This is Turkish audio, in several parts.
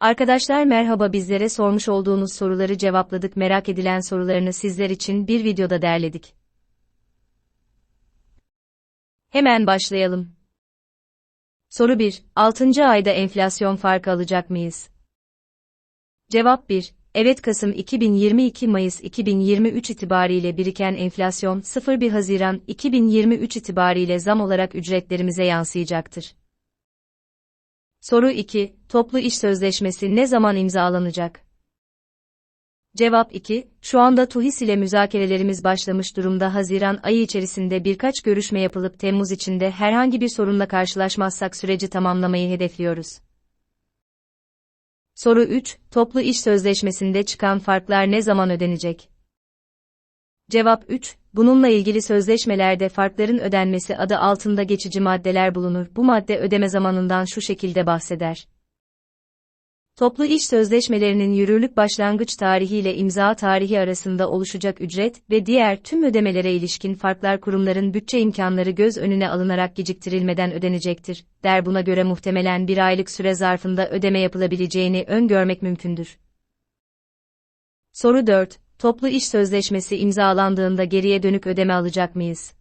Arkadaşlar merhaba bizlere sormuş olduğunuz soruları cevapladık merak edilen sorularını sizler için bir videoda derledik. Hemen başlayalım. Soru 1. 6. ayda enflasyon farkı alacak mıyız? Cevap 1. Evet Kasım 2022 Mayıs 2023 itibariyle biriken enflasyon 01 Haziran 2023 itibariyle zam olarak ücretlerimize yansıyacaktır. Soru 2. Toplu iş sözleşmesi ne zaman imzalanacak? Cevap 2. Şu anda TUHİS ile müzakerelerimiz başlamış durumda Haziran ayı içerisinde birkaç görüşme yapılıp Temmuz içinde herhangi bir sorunla karşılaşmazsak süreci tamamlamayı hedefliyoruz. Soru 3. Toplu iş sözleşmesinde çıkan farklar ne zaman ödenecek? Cevap 3. Bununla ilgili sözleşmelerde farkların ödenmesi adı altında geçici maddeler bulunur. Bu madde ödeme zamanından şu şekilde bahseder. Toplu iş sözleşmelerinin yürürlük başlangıç tarihi ile imza tarihi arasında oluşacak ücret ve diğer tüm ödemelere ilişkin farklar kurumların bütçe imkanları göz önüne alınarak geciktirilmeden ödenecektir. Der buna göre muhtemelen bir aylık süre zarfında ödeme yapılabileceğini öngörmek mümkündür. Soru 4. Toplu iş sözleşmesi imzalandığında geriye dönük ödeme alacak mıyız?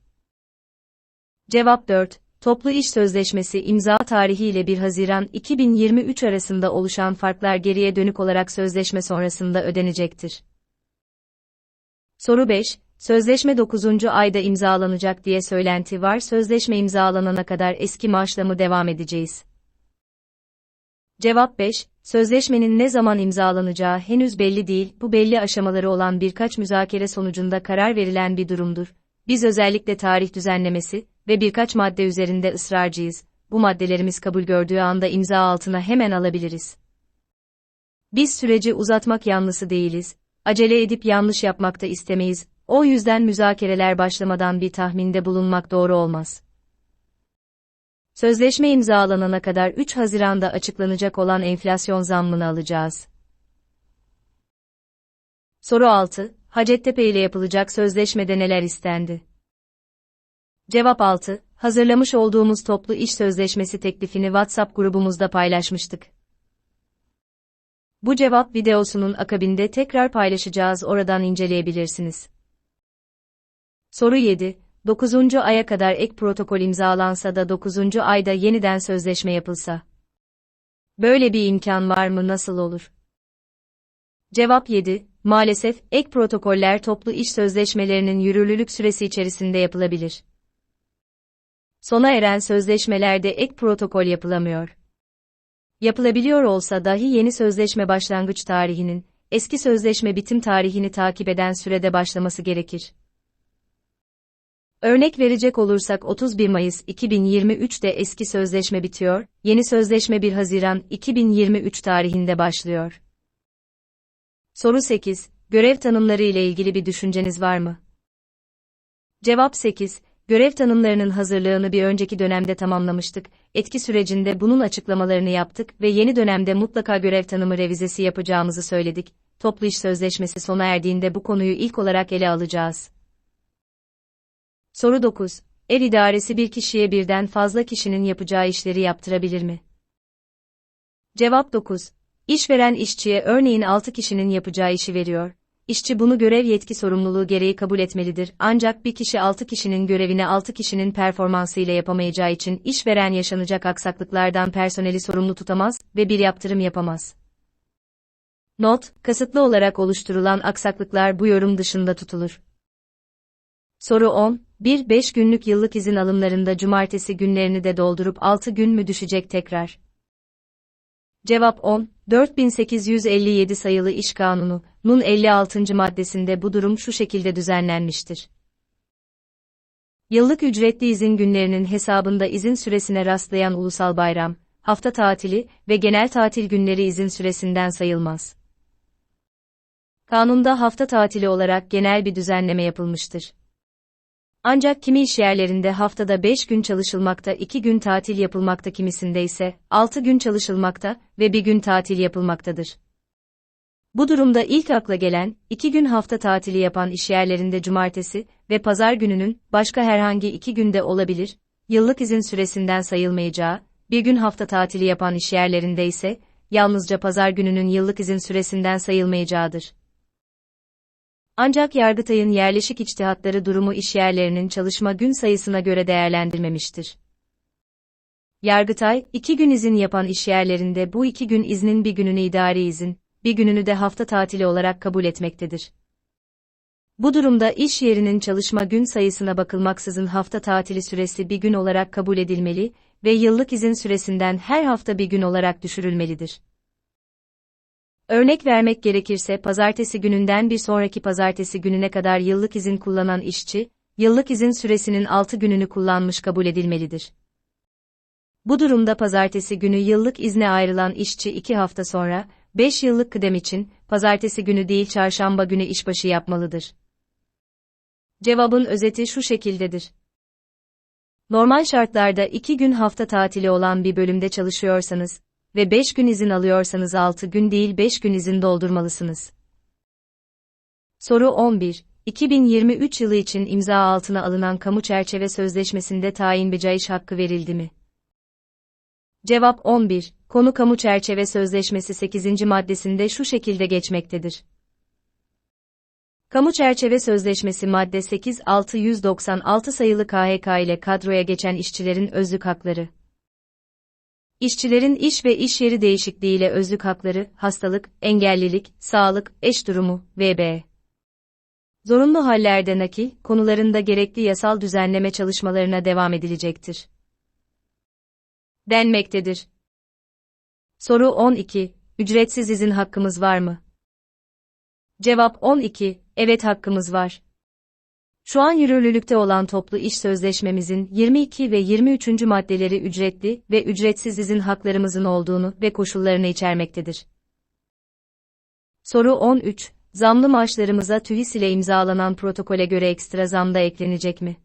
Cevap 4. Toplu iş sözleşmesi imza tarihi ile 1 Haziran 2023 arasında oluşan farklar geriye dönük olarak sözleşme sonrasında ödenecektir. Soru 5. Sözleşme 9. ayda imzalanacak diye söylenti var. Sözleşme imzalanana kadar eski maaşla mı devam edeceğiz? Cevap 5. Sözleşmenin ne zaman imzalanacağı henüz belli değil. Bu belli aşamaları olan birkaç müzakere sonucunda karar verilen bir durumdur. Biz özellikle tarih düzenlemesi ve birkaç madde üzerinde ısrarcıyız. Bu maddelerimiz kabul gördüğü anda imza altına hemen alabiliriz. Biz süreci uzatmak yanlısı değiliz. Acele edip yanlış yapmak da istemeyiz. O yüzden müzakereler başlamadan bir tahminde bulunmak doğru olmaz. Sözleşme imzalanana kadar 3 Haziran'da açıklanacak olan enflasyon zammını alacağız. Soru 6. Hacettepe ile yapılacak sözleşmede neler istendi? Cevap 6. Hazırlamış olduğumuz toplu iş sözleşmesi teklifini WhatsApp grubumuzda paylaşmıştık. Bu cevap videosunun akabinde tekrar paylaşacağız oradan inceleyebilirsiniz. Soru 7. 9. aya kadar ek protokol imzalansa da 9. ayda yeniden sözleşme yapılsa. Böyle bir imkan var mı nasıl olur? Cevap 7. Maalesef, ek protokoller toplu iş sözleşmelerinin yürürlülük süresi içerisinde yapılabilir. Sona eren sözleşmelerde ek protokol yapılamıyor. Yapılabiliyor olsa dahi yeni sözleşme başlangıç tarihinin, eski sözleşme bitim tarihini takip eden sürede başlaması gerekir. Örnek verecek olursak 31 Mayıs 2023'te eski sözleşme bitiyor, yeni sözleşme 1 Haziran 2023 tarihinde başlıyor. Soru 8. Görev tanımları ile ilgili bir düşünceniz var mı? Cevap 8. Görev tanımlarının hazırlığını bir önceki dönemde tamamlamıştık. Etki sürecinde bunun açıklamalarını yaptık ve yeni dönemde mutlaka görev tanımı revizesi yapacağımızı söyledik. Toplu iş sözleşmesi sona erdiğinde bu konuyu ilk olarak ele alacağız. Soru 9. Ev idaresi bir kişiye birden fazla kişinin yapacağı işleri yaptırabilir mi? Cevap 9. İşveren işçiye örneğin 6 kişinin yapacağı işi veriyor. İşçi bunu görev yetki sorumluluğu gereği kabul etmelidir. Ancak bir kişi 6 kişinin görevini 6 kişinin performansı ile yapamayacağı için işveren yaşanacak aksaklıklardan personeli sorumlu tutamaz ve bir yaptırım yapamaz. Not, kasıtlı olarak oluşturulan aksaklıklar bu yorum dışında tutulur. Soru 10. 1-5 günlük yıllık izin alımlarında cumartesi günlerini de doldurup 6 gün mü düşecek tekrar? Cevap 10. 4857 sayılı İş Kanunu, nun 56. maddesinde bu durum şu şekilde düzenlenmiştir. Yıllık ücretli izin günlerinin hesabında izin süresine rastlayan ulusal bayram, hafta tatili ve genel tatil günleri izin süresinden sayılmaz. Kanunda hafta tatili olarak genel bir düzenleme yapılmıştır. Ancak kimi iş yerlerinde haftada 5 gün çalışılmakta, 2 gün tatil yapılmakta kimisinde ise 6 gün çalışılmakta ve 1 gün tatil yapılmaktadır. Bu durumda ilk akla gelen, 2 gün hafta tatili yapan iş yerlerinde cumartesi ve pazar gününün başka herhangi 2 günde olabilir, yıllık izin süresinden sayılmayacağı, bir gün hafta tatili yapan iş yerlerinde ise yalnızca pazar gününün yıllık izin süresinden sayılmayacağıdır. Ancak Yargıtay'ın yerleşik içtihatları durumu işyerlerinin çalışma gün sayısına göre değerlendirmemiştir. Yargıtay, iki gün izin yapan işyerlerinde bu iki gün iznin bir gününü idari izin, bir gününü de hafta tatili olarak kabul etmektedir. Bu durumda iş yerinin çalışma gün sayısına bakılmaksızın hafta tatili süresi bir gün olarak kabul edilmeli ve yıllık izin süresinden her hafta bir gün olarak düşürülmelidir. Örnek vermek gerekirse pazartesi gününden bir sonraki pazartesi gününe kadar yıllık izin kullanan işçi, yıllık izin süresinin 6 gününü kullanmış kabul edilmelidir. Bu durumda pazartesi günü yıllık izne ayrılan işçi 2 hafta sonra, 5 yıllık kıdem için, pazartesi günü değil çarşamba günü işbaşı yapmalıdır. Cevabın özeti şu şekildedir. Normal şartlarda 2 gün hafta tatili olan bir bölümde çalışıyorsanız, ve 5 gün izin alıyorsanız 6 gün değil 5 gün izin doldurmalısınız. Soru 11. 2023 yılı için imza altına alınan kamu çerçeve sözleşmesinde tayin becaiş hakkı verildi mi? Cevap 11. Konu kamu çerçeve sözleşmesi 8. maddesinde şu şekilde geçmektedir. Kamu çerçeve sözleşmesi madde 8 696 sayılı KHK ile kadroya geçen işçilerin özlük hakları İşçilerin iş ve iş yeri değişikliğiyle özlük hakları, hastalık, engellilik, sağlık, eş durumu, vb. Zorunlu hallerde nakil, konularında gerekli yasal düzenleme çalışmalarına devam edilecektir. Denmektedir. Soru 12. Ücretsiz izin hakkımız var mı? Cevap 12. Evet hakkımız var. Şu an yürürlülükte olan toplu iş sözleşmemizin 22 ve 23. maddeleri ücretli ve ücretsiz izin haklarımızın olduğunu ve koşullarını içermektedir. Soru 13. Zamlı maaşlarımıza TÜİS ile imzalanan protokole göre ekstra zam da eklenecek mi?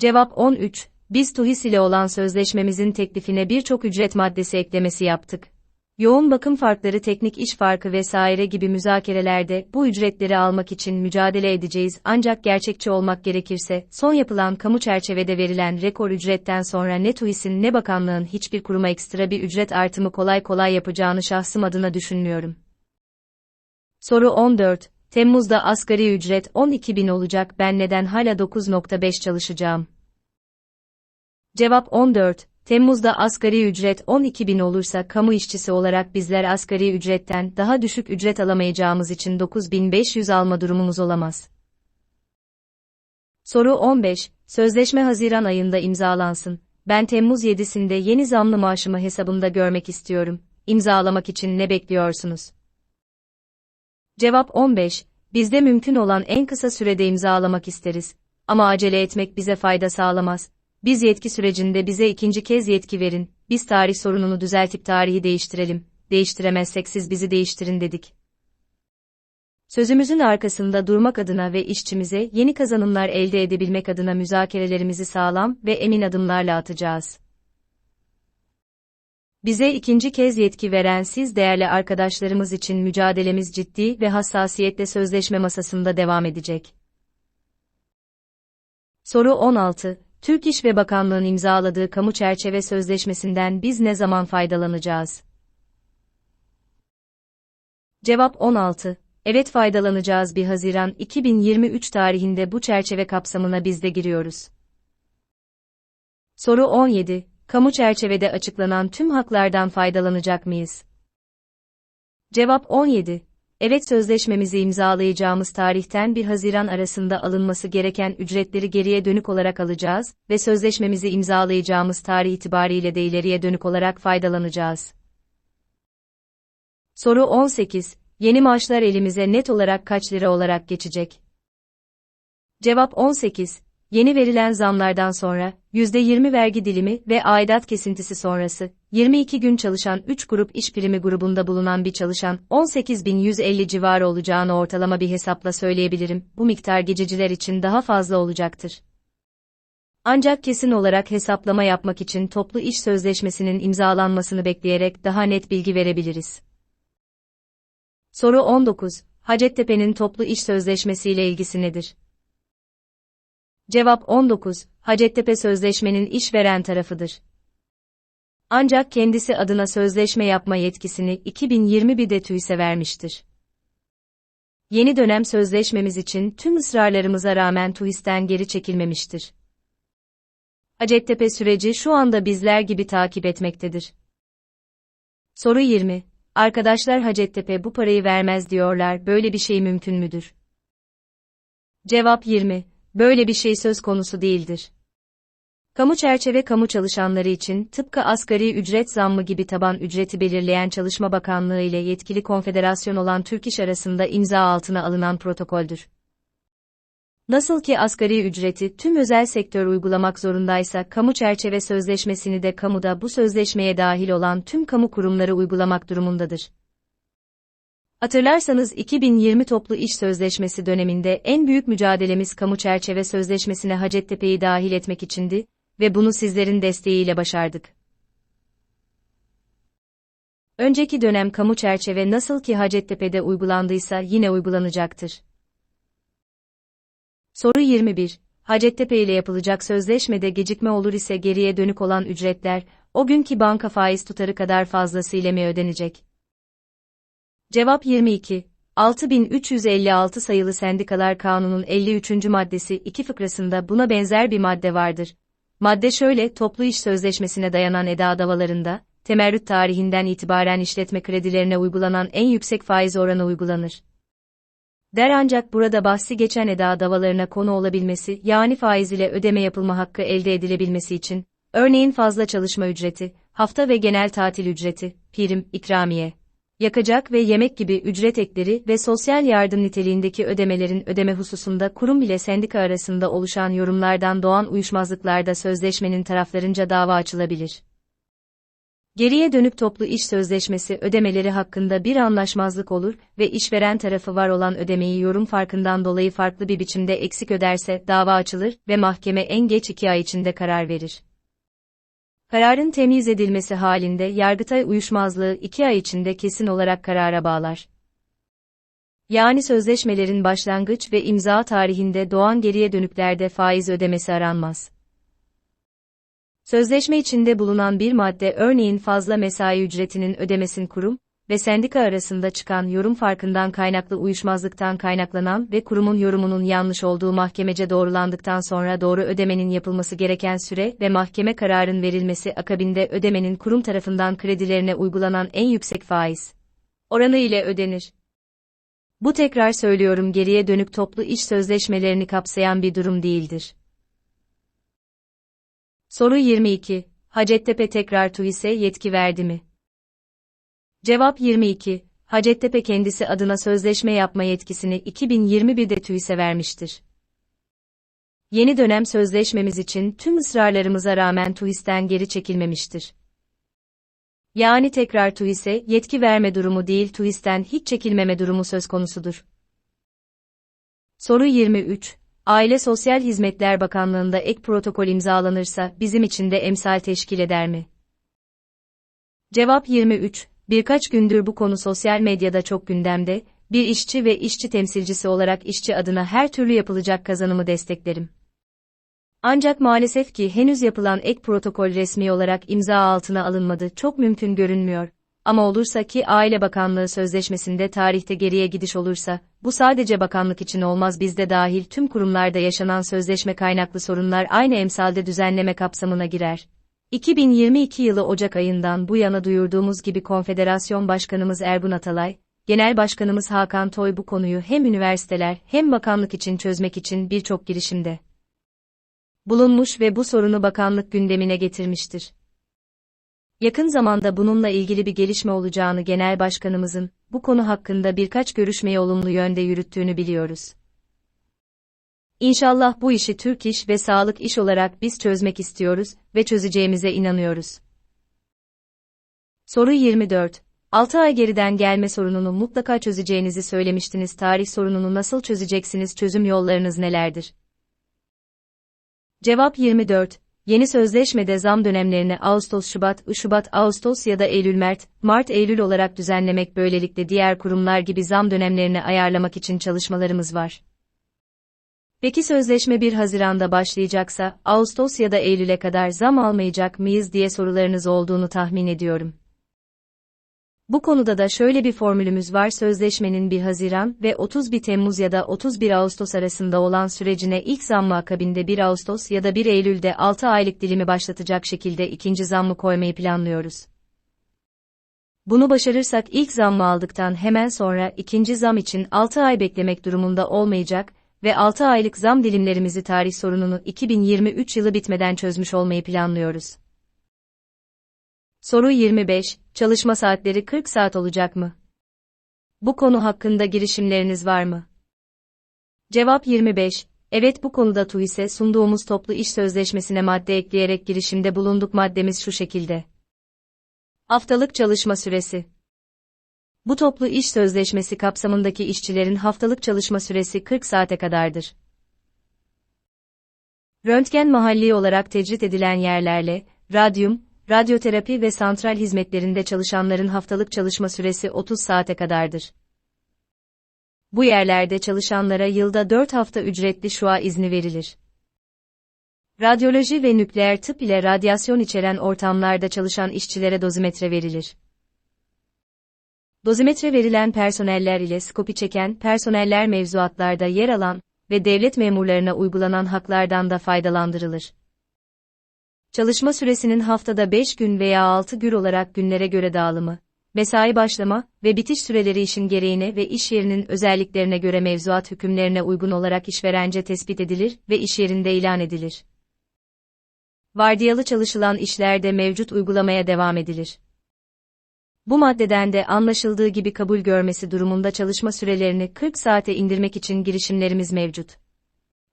Cevap 13. Biz TÜİS ile olan sözleşmemizin teklifine birçok ücret maddesi eklemesi yaptık. Yoğun bakım farkları teknik iş farkı vesaire gibi müzakerelerde bu ücretleri almak için mücadele edeceğiz ancak gerçekçi olmak gerekirse son yapılan kamu çerçevede verilen rekor ücretten sonra ne TÜİS'in ne bakanlığın hiçbir kuruma ekstra bir ücret artımı kolay kolay yapacağını şahsım adına düşünmüyorum. Soru 14. Temmuz'da asgari ücret 12 bin olacak ben neden hala 9.5 çalışacağım? Cevap 14. Temmuz'da asgari ücret 12 bin olursa kamu işçisi olarak bizler asgari ücretten daha düşük ücret alamayacağımız için 9500 alma durumumuz olamaz. Soru 15. Sözleşme Haziran ayında imzalansın. Ben Temmuz 7'sinde yeni zamlı maaşımı hesabımda görmek istiyorum. İmzalamak için ne bekliyorsunuz? Cevap 15. Bizde mümkün olan en kısa sürede imzalamak isteriz. Ama acele etmek bize fayda sağlamaz biz yetki sürecinde bize ikinci kez yetki verin, biz tarih sorununu düzeltip tarihi değiştirelim, değiştiremezsek siz bizi değiştirin dedik. Sözümüzün arkasında durmak adına ve işçimize yeni kazanımlar elde edebilmek adına müzakerelerimizi sağlam ve emin adımlarla atacağız. Bize ikinci kez yetki veren siz değerli arkadaşlarımız için mücadelemiz ciddi ve hassasiyetle sözleşme masasında devam edecek. Soru 16 Türk İş ve Bakanlığı'nın imzaladığı kamu çerçeve sözleşmesinden biz ne zaman faydalanacağız? Cevap 16. Evet faydalanacağız 1 Haziran 2023 tarihinde bu çerçeve kapsamına biz de giriyoruz. Soru 17. Kamu çerçevede açıklanan tüm haklardan faydalanacak mıyız? Cevap 17 evet sözleşmemizi imzalayacağımız tarihten 1 Haziran arasında alınması gereken ücretleri geriye dönük olarak alacağız ve sözleşmemizi imzalayacağımız tarih itibariyle de ileriye dönük olarak faydalanacağız. Soru 18. Yeni maaşlar elimize net olarak kaç lira olarak geçecek? Cevap 18 yeni verilen zamlardan sonra, %20 vergi dilimi ve aidat kesintisi sonrası, 22 gün çalışan 3 grup iş primi grubunda bulunan bir çalışan, 18.150 civarı olacağını ortalama bir hesapla söyleyebilirim, bu miktar gececiler için daha fazla olacaktır. Ancak kesin olarak hesaplama yapmak için toplu iş sözleşmesinin imzalanmasını bekleyerek daha net bilgi verebiliriz. Soru 19. Hacettepe'nin toplu iş sözleşmesiyle ilgisi nedir? Cevap 19. Hacettepe Sözleşmenin işveren tarafıdır. Ancak kendisi adına sözleşme yapma yetkisini 2021'de TÜİS'e vermiştir. Yeni dönem sözleşmemiz için tüm ısrarlarımıza rağmen TÜİS'ten geri çekilmemiştir. Hacettepe süreci şu anda bizler gibi takip etmektedir. Soru 20. Arkadaşlar Hacettepe bu parayı vermez diyorlar, böyle bir şey mümkün müdür? Cevap 20. Böyle bir şey söz konusu değildir. Kamu çerçeve kamu çalışanları için tıpkı asgari ücret zammı gibi taban ücreti belirleyen Çalışma Bakanlığı ile yetkili konfederasyon olan Türk İş arasında imza altına alınan protokoldür. Nasıl ki asgari ücreti tüm özel sektör uygulamak zorundaysa kamu çerçeve sözleşmesini de kamuda bu sözleşmeye dahil olan tüm kamu kurumları uygulamak durumundadır. Hatırlarsanız 2020 Toplu İş Sözleşmesi döneminde en büyük mücadelemiz kamu çerçeve sözleşmesine Hacettepe'yi dahil etmek içindi ve bunu sizlerin desteğiyle başardık. Önceki dönem kamu çerçeve nasıl ki Hacettepe'de uygulandıysa yine uygulanacaktır. Soru 21. Hacettepe ile yapılacak sözleşmede gecikme olur ise geriye dönük olan ücretler, o günkü banka faiz tutarı kadar fazlasıyla mı ödenecek? Cevap 22. 6356 sayılı Sendikalar Kanunu'nun 53. maddesi 2 fıkrasında buna benzer bir madde vardır. Madde şöyle, toplu iş sözleşmesine dayanan eda davalarında, temerrüt tarihinden itibaren işletme kredilerine uygulanan en yüksek faiz oranı uygulanır. Der ancak burada bahsi geçen eda davalarına konu olabilmesi, yani faiz ile ödeme yapılma hakkı elde edilebilmesi için, örneğin fazla çalışma ücreti, hafta ve genel tatil ücreti, prim, ikramiye, yakacak ve yemek gibi ücret ekleri ve sosyal yardım niteliğindeki ödemelerin ödeme hususunda kurum ile sendika arasında oluşan yorumlardan doğan uyuşmazlıklarda sözleşmenin taraflarınca dava açılabilir. Geriye dönük toplu iş sözleşmesi ödemeleri hakkında bir anlaşmazlık olur ve işveren tarafı var olan ödemeyi yorum farkından dolayı farklı bir biçimde eksik öderse dava açılır ve mahkeme en geç iki ay içinde karar verir. Kararın temyiz edilmesi halinde Yargıtay uyuşmazlığı iki ay içinde kesin olarak karara bağlar. Yani sözleşmelerin başlangıç ve imza tarihinde doğan geriye dönüklerde faiz ödemesi aranmaz. Sözleşme içinde bulunan bir madde örneğin fazla mesai ücretinin ödemesin kurum ve sendika arasında çıkan yorum farkından kaynaklı uyuşmazlıktan kaynaklanan ve kurumun yorumunun yanlış olduğu mahkemece doğrulandıktan sonra doğru ödemenin yapılması gereken süre ve mahkeme kararın verilmesi akabinde ödemenin kurum tarafından kredilerine uygulanan en yüksek faiz oranı ile ödenir. Bu tekrar söylüyorum geriye dönük toplu iş sözleşmelerini kapsayan bir durum değildir. Soru 22. Hacettepe tekrar TÜİS'e yetki verdi mi? Cevap 22. Hacettepe kendisi adına sözleşme yapma yetkisini 2021'de TÜİS'e vermiştir. Yeni dönem sözleşmemiz için tüm ısrarlarımıza rağmen TÜİS'ten geri çekilmemiştir. Yani tekrar TÜİS'e yetki verme durumu değil TÜİS'ten hiç çekilmeme durumu söz konusudur. Soru 23. Aile Sosyal Hizmetler Bakanlığı'nda ek protokol imzalanırsa bizim için de emsal teşkil eder mi? Cevap 23. Birkaç gündür bu konu sosyal medyada çok gündemde, bir işçi ve işçi temsilcisi olarak işçi adına her türlü yapılacak kazanımı desteklerim. Ancak maalesef ki henüz yapılan ek protokol resmi olarak imza altına alınmadı, çok mümkün görünmüyor. Ama olursa ki Aile Bakanlığı sözleşmesinde tarihte geriye gidiş olursa, bu sadece bakanlık için olmaz bizde dahil tüm kurumlarda yaşanan sözleşme kaynaklı sorunlar aynı emsalde düzenleme kapsamına girer. 2022 yılı Ocak ayından bu yana duyurduğumuz gibi Konfederasyon Başkanımız Ergun Atalay, Genel Başkanımız Hakan Toy bu konuyu hem üniversiteler hem bakanlık için çözmek için birçok girişimde bulunmuş ve bu sorunu bakanlık gündemine getirmiştir. Yakın zamanda bununla ilgili bir gelişme olacağını Genel Başkanımızın bu konu hakkında birkaç görüşmeyi olumlu yönde yürüttüğünü biliyoruz. İnşallah bu işi Türk İş ve Sağlık İş olarak biz çözmek istiyoruz ve çözeceğimize inanıyoruz. Soru 24. 6 ay geriden gelme sorununu mutlaka çözeceğinizi söylemiştiniz. Tarih sorununu nasıl çözeceksiniz? Çözüm yollarınız nelerdir? Cevap 24. Yeni sözleşmede zam dönemlerini Ağustos-Şubat, Şubat-Ağustos ya da Eylül-Mart, Mart-Eylül olarak düzenlemek böylelikle diğer kurumlar gibi zam dönemlerini ayarlamak için çalışmalarımız var. Peki sözleşme 1 Haziran'da başlayacaksa, Ağustos ya da Eylül'e kadar zam almayacak mıyız diye sorularınız olduğunu tahmin ediyorum. Bu konuda da şöyle bir formülümüz var sözleşmenin 1 Haziran ve 31 Temmuz ya da 31 Ağustos arasında olan sürecine ilk zammı akabinde 1 Ağustos ya da 1 Eylül'de 6 aylık dilimi başlatacak şekilde ikinci zammı koymayı planlıyoruz. Bunu başarırsak ilk zammı aldıktan hemen sonra ikinci zam için 6 ay beklemek durumunda olmayacak ve 6 aylık zam dilimlerimizi tarih sorununu 2023 yılı bitmeden çözmüş olmayı planlıyoruz. Soru 25, çalışma saatleri 40 saat olacak mı? Bu konu hakkında girişimleriniz var mı? Cevap 25, evet bu konuda TUİS'e sunduğumuz toplu iş sözleşmesine madde ekleyerek girişimde bulunduk maddemiz şu şekilde. Haftalık çalışma süresi. Bu toplu iş sözleşmesi kapsamındaki işçilerin haftalık çalışma süresi 40 saate kadardır. Röntgen mahalli olarak tecrit edilen yerlerle, radyum, radyoterapi ve santral hizmetlerinde çalışanların haftalık çalışma süresi 30 saate kadardır. Bu yerlerde çalışanlara yılda 4 hafta ücretli şua izni verilir. Radyoloji ve nükleer tıp ile radyasyon içeren ortamlarda çalışan işçilere dozimetre verilir. Dozimetre verilen personeller ile skopi çeken personeller mevzuatlarda yer alan ve devlet memurlarına uygulanan haklardan da faydalandırılır. Çalışma süresinin haftada 5 gün veya 6 gün olarak günlere göre dağılımı, mesai başlama ve bitiş süreleri işin gereğine ve iş yerinin özelliklerine göre mevzuat hükümlerine uygun olarak işverence tespit edilir ve iş yerinde ilan edilir. Vardiyalı çalışılan işlerde mevcut uygulamaya devam edilir. Bu maddeden de anlaşıldığı gibi kabul görmesi durumunda çalışma sürelerini 40 saate indirmek için girişimlerimiz mevcut.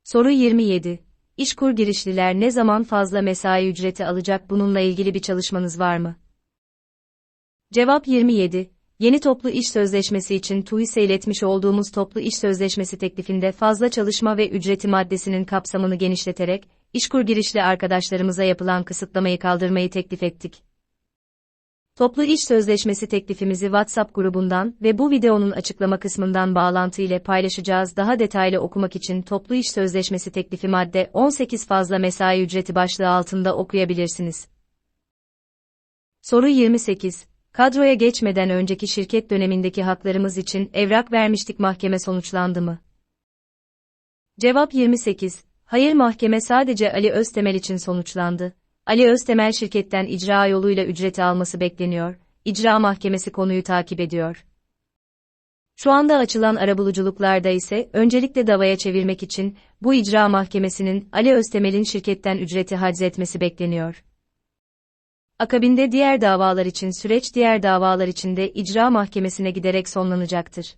Soru 27. İşkur girişliler ne zaman fazla mesai ücreti alacak bununla ilgili bir çalışmanız var mı? Cevap 27. Yeni toplu iş sözleşmesi için TUİS'e iletmiş olduğumuz toplu iş sözleşmesi teklifinde fazla çalışma ve ücreti maddesinin kapsamını genişleterek, işkur girişli arkadaşlarımıza yapılan kısıtlamayı kaldırmayı teklif ettik. Toplu iş sözleşmesi teklifimizi WhatsApp grubundan ve bu videonun açıklama kısmından bağlantı ile paylaşacağız. Daha detaylı okumak için toplu iş sözleşmesi teklifi madde 18 fazla mesai ücreti başlığı altında okuyabilirsiniz. Soru 28. Kadroya geçmeden önceki şirket dönemindeki haklarımız için evrak vermiştik mahkeme sonuçlandı mı? Cevap 28. Hayır mahkeme sadece Ali Öztemel için sonuçlandı. Ali Öztemel şirketten icra yoluyla ücreti alması bekleniyor. İcra mahkemesi konuyu takip ediyor. Şu anda açılan arabuluculuklarda ise öncelikle davaya çevirmek için bu icra mahkemesinin Ali Öztemel'in şirketten ücreti etmesi bekleniyor. Akabinde diğer davalar için süreç diğer davalar için de icra mahkemesine giderek sonlanacaktır.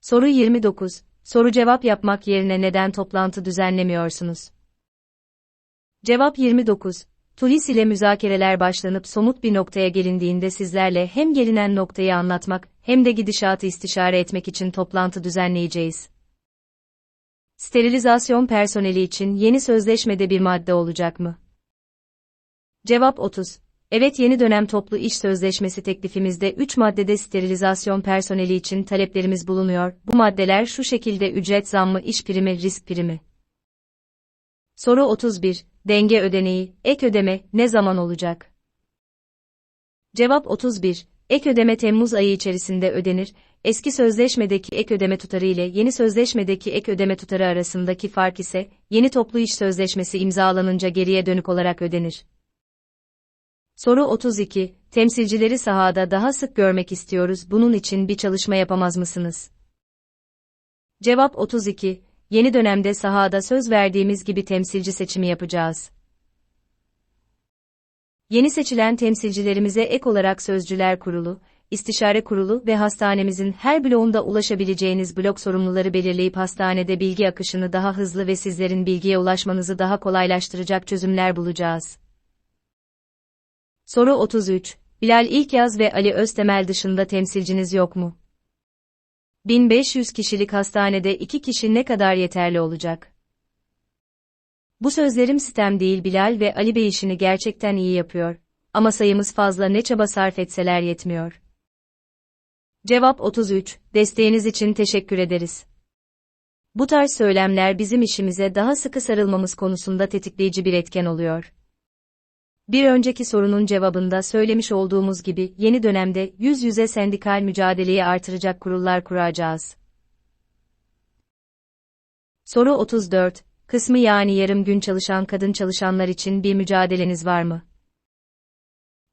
Soru 29. Soru cevap yapmak yerine neden toplantı düzenlemiyorsunuz? Cevap 29. Tulis ile müzakereler başlanıp somut bir noktaya gelindiğinde sizlerle hem gelinen noktayı anlatmak hem de gidişatı istişare etmek için toplantı düzenleyeceğiz. Sterilizasyon personeli için yeni sözleşmede bir madde olacak mı? Cevap 30. Evet yeni dönem toplu iş sözleşmesi teklifimizde 3 maddede sterilizasyon personeli için taleplerimiz bulunuyor. Bu maddeler şu şekilde ücret zammı, iş primi, risk primi. Soru 31. Denge ödeneği, ek ödeme ne zaman olacak? Cevap 31. Ek ödeme Temmuz ayı içerisinde ödenir. Eski sözleşmedeki ek ödeme tutarı ile yeni sözleşmedeki ek ödeme tutarı arasındaki fark ise yeni toplu iş sözleşmesi imzalanınca geriye dönük olarak ödenir. Soru 32. Temsilcileri sahada daha sık görmek istiyoruz. Bunun için bir çalışma yapamaz mısınız? Cevap 32. Yeni dönemde sahada söz verdiğimiz gibi temsilci seçimi yapacağız. Yeni seçilen temsilcilerimize ek olarak Sözcüler Kurulu, İstişare Kurulu ve hastanemizin her bloğunda ulaşabileceğiniz blok sorumluları belirleyip hastanede bilgi akışını daha hızlı ve sizlerin bilgiye ulaşmanızı daha kolaylaştıracak çözümler bulacağız. Soru 33. Bilal İlkyaz ve Ali Öztemel dışında temsilciniz yok mu? 1500 kişilik hastanede iki kişi ne kadar yeterli olacak? Bu sözlerim sistem değil Bilal ve Ali Bey işini gerçekten iyi yapıyor. Ama sayımız fazla ne çaba sarf etseler yetmiyor. Cevap 33. Desteğiniz için teşekkür ederiz. Bu tarz söylemler bizim işimize daha sıkı sarılmamız konusunda tetikleyici bir etken oluyor. Bir önceki sorunun cevabında söylemiş olduğumuz gibi yeni dönemde yüz yüze sendikal mücadeleyi artıracak kurullar kuracağız. Soru 34. Kısmı yani yarım gün çalışan kadın çalışanlar için bir mücadeleniz var mı?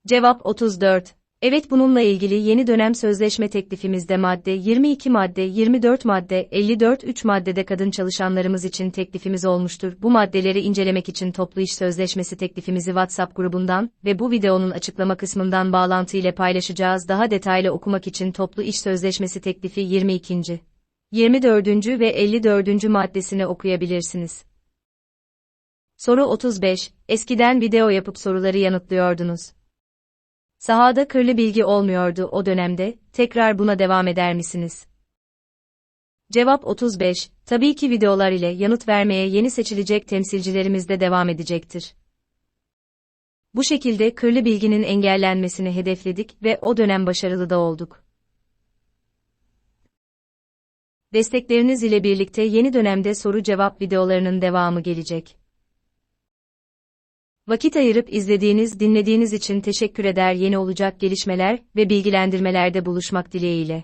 Cevap 34. Evet bununla ilgili yeni dönem sözleşme teklifimizde madde 22 madde 24 madde 54 3 maddede kadın çalışanlarımız için teklifimiz olmuştur. Bu maddeleri incelemek için toplu iş sözleşmesi teklifimizi WhatsApp grubundan ve bu videonun açıklama kısmından bağlantı ile paylaşacağız. Daha detaylı okumak için toplu iş sözleşmesi teklifi 22. 24. ve 54. maddesini okuyabilirsiniz. Soru 35. Eskiden video yapıp soruları yanıtlıyordunuz. Sahada kırlı bilgi olmuyordu o dönemde, tekrar buna devam eder misiniz? Cevap 35. Tabii ki videolar ile yanıt vermeye yeni seçilecek temsilcilerimiz de devam edecektir. Bu şekilde kırlı bilginin engellenmesini hedefledik ve o dönem başarılı da olduk. Destekleriniz ile birlikte yeni dönemde soru cevap videolarının devamı gelecek. Vakit ayırıp izlediğiniz, dinlediğiniz için teşekkür eder. Yeni olacak gelişmeler ve bilgilendirmelerde buluşmak dileğiyle.